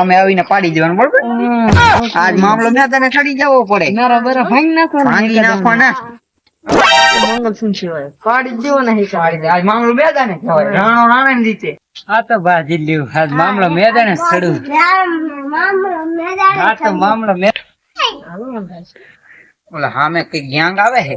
અમે આવીને પાડી દેવાનું બરોબર? આજ મામલો મેં તને ચડી જવો પડે. ભાંગી નાખો ને પાડી દેવો નહીં પાડી દે. આજ મામલો મેં તને કહેવાય રાણો રાણે ની આ તો બાજી લ્યું. આજ મામલો મેદાને આ તો મામલો મે ઓલા હામે કઈ ગેંગ આવે છે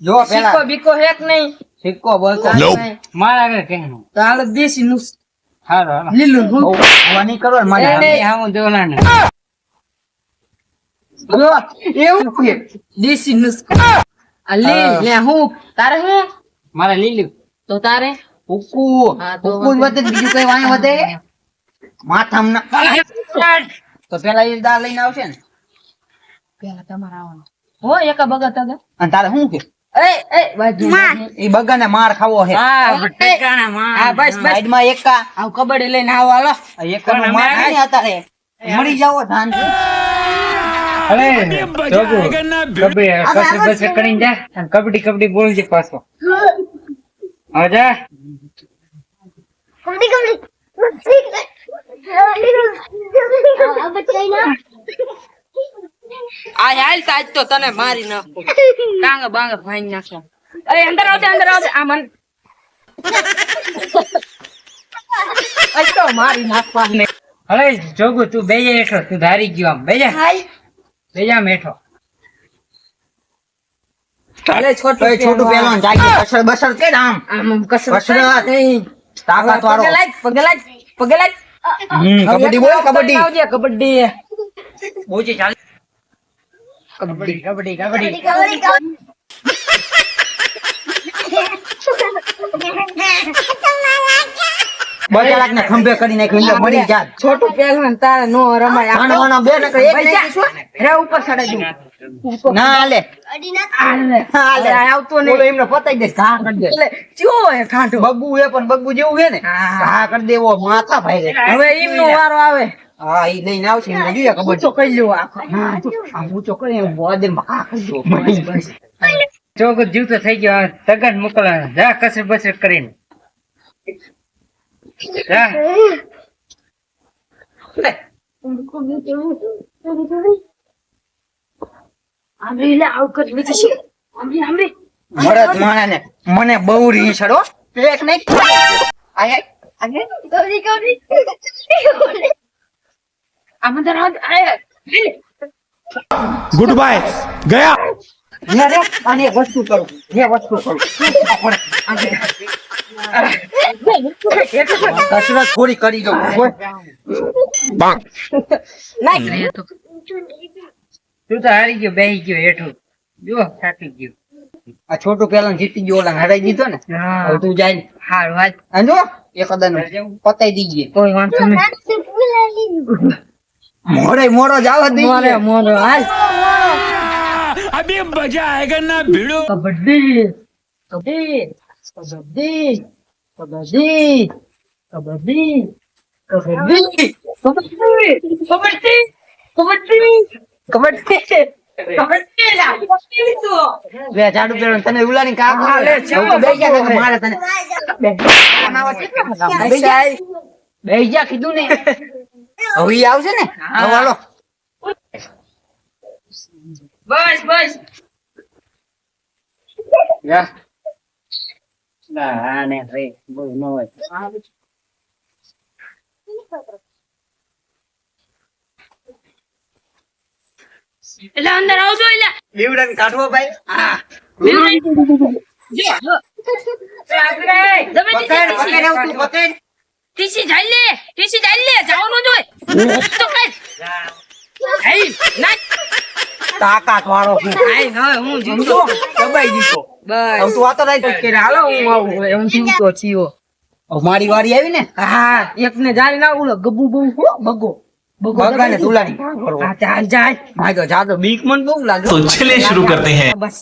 જો પેલા સિક્કો બીકો હેક નહીં. સિક્કો બસ મારા આગળ કેનું તાળ દેશી નું હારો લીલું હું વાની કરો મારે નહીં હા હું ને જો એવું કે દેશી નું અલી લે હું. તારે હે? મારે લીલું. તો તારે? હુકુ હુકુ વધે. બીજું કઈ વાય વધે? માથામાં તો પેલા એ દા લઈને આવશે ને. પેલા તમારે આવવાનું. હો એક બગત આગળ અને તારે શું કે એ એ બાજુ એ બગાને માર ખાવો છે હા ઠેકાણા માં હા બસ બસ. સાઈડમાં એકા. આવ કબડ્ડી લઈને આવો હાલો. એકાનો માર ખાય ને મરી જાવો ધાન અરે જોગુ. કબડ્ડી કસર બસર કરીને જા. અને કબડ્ડી કબડ્ડી બોલજે પાછો. હવે જા. આ હાલ તાજ તો તને મારી નાખો ટાંગ બાંગ ભાઈ નાખો. અરે અંદર આવજે અંદર આવજે. આ મન તો મારી નાખવા ને અરે જોગુ તું બેજે હેઠો તું ધારી ગયો આમ. બેજા બેજા મેઠો અરે છોટું છોટું પેલો. જાગી બસર બસર કે આમ. આમ કસરત. તાકાત વાળો. પગે લાગ પગે લાગ પગે કબડ્ડી બોલો કબડ્ડી. કબડ્ડી ચાલે. કબડ્ડી કબડ્ડી કબડ્ડી. બજારાક ને ખંભે કરી નાખ્યું એટલે જાત. છોટું પહેલવાન તારે નો રમાય. આનો આનો બે નકર એક નાખી રે ઉપર ચડાઈ દઉં. ના હાલે. હાલે. હાલે. આવતો નહીં. એમને પતાઈ દે ઘા કરી દે. એટલે હે ઠાંઠો બગ્ગુ હે પણ બગ્ગુ જેવું છે ને? હા. ઘા કરી દેવો માથા ભાઈ હવે એમનો વારો આવે. હા એ લઈને આવશે ને જોઈએ ખબર ચોકડી લો આખો ચોકડી વાદે માખજો જીવ તો થઈ ગયો તગન મોકલા જા કસર બસર કરીને. જા. મને બહુ રી છડો નહીં. আমাদের ગુડ બાય ગયા અને હારી ગયો બેહી ગયો હેઠું જો થાકી ગયો આ છોટો પેલા જીતી ગયો ઓલા હરાઈ દીધો ને હવે તું જાય હારું હાલ જો એક કદન પતાઈ દીજે કોઈ વાંધો નહીં મોડે મોરો જાવ હતી મોરે મોરો હાલ અભી મજા આયેગા ના ભીડો કબડ્ડી કબડ્ડી કબડ્ડી કબડ્ડી કબડ્ડી કબડ્ડી કબડ્ડી કબડ્ડી કબડ્ડી કબડ્ડી બે કીધું ને હવે આવશે ને? હાલો. બસ બસ. જા ના ને રે બહુ ન હોય. એટલે અંદર આવજો એટલે. લીવડાને કાઢવો ભાઈ. હા. જો જો. એ આપણે જમે પકડ પકડ આવ પકડ. ટીસી જાય લે ટીસી જાય તાકાત વાળો હું જીવતો દબાઈ દીધો બસ તું વાતો નહીં કે હાલો હું આવું એમ જીવતો છીઓ મારી વારી આવી ને હા એક ને જાય ના ઉલો ગબુ બહુ બગો ભગવાન તુલાની હા ચાલ જાય ભાઈ તો જા તો બીક મન બહુ લાગે તો ચલે શરૂ કરતે હૈ બસ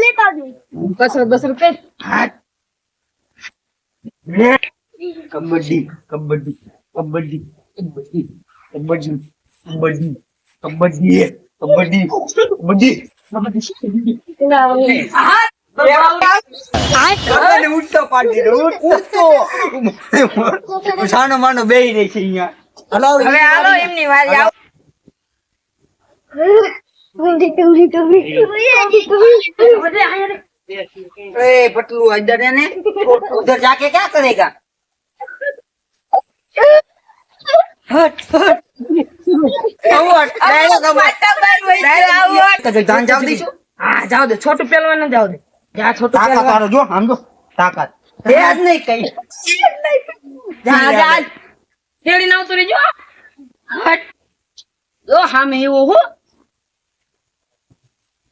લેતા દઉં કસરત બસરત કર હા કબડ્ડી કબડ્ડી કબડ્ડી કબડ્ડી કબડ્ડી કબડ્ડી કબડ્ડી કબડ્ડી કબડ્ડી કબડ્ડી ઉઠતો પાડી દે ઉઠતો સાનો માનો બેહી રહી છે અહીંયા હલો હવે હાલો એમની વારી આવ ए पटलू इधर है ने उधर जाके क्या करेगा જાવ દઈશું. હા જાવ દે. છોટું પહેલવાન ન જાવ દે. જા છોટું તાકાત જો આમ જો. તાકાત. એ જ નહીં કઈ. જા જા. તેડી ના ઉતરી જો હટ. જો હામે એવો હો.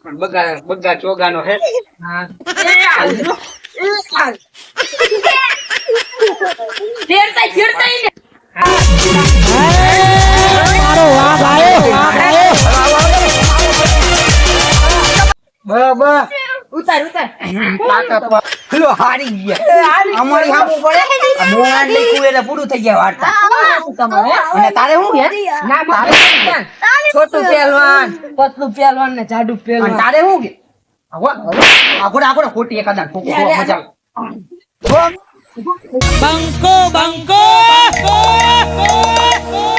બગા બગા ચોગાનો હે. હા. એ હાલ એ હાલ. તેડતા તેડતા ઈને બરાબર ઉતાર ઉતાર તાકાત હારી ગયા અમારી હામું પડે આ મોણાને લઈ કુએ એટલે પૂરું થઈ ગયા વાર્તા તમારે અને તારે શું ના મારે છોટું પહેલવાન પતલું પહેલવાન ને જાડુ પહેલવાન તારે શું કે આગળ આગળ ખોટી એકાદા Bangko! Bangko! Bangko! bangko! bangko!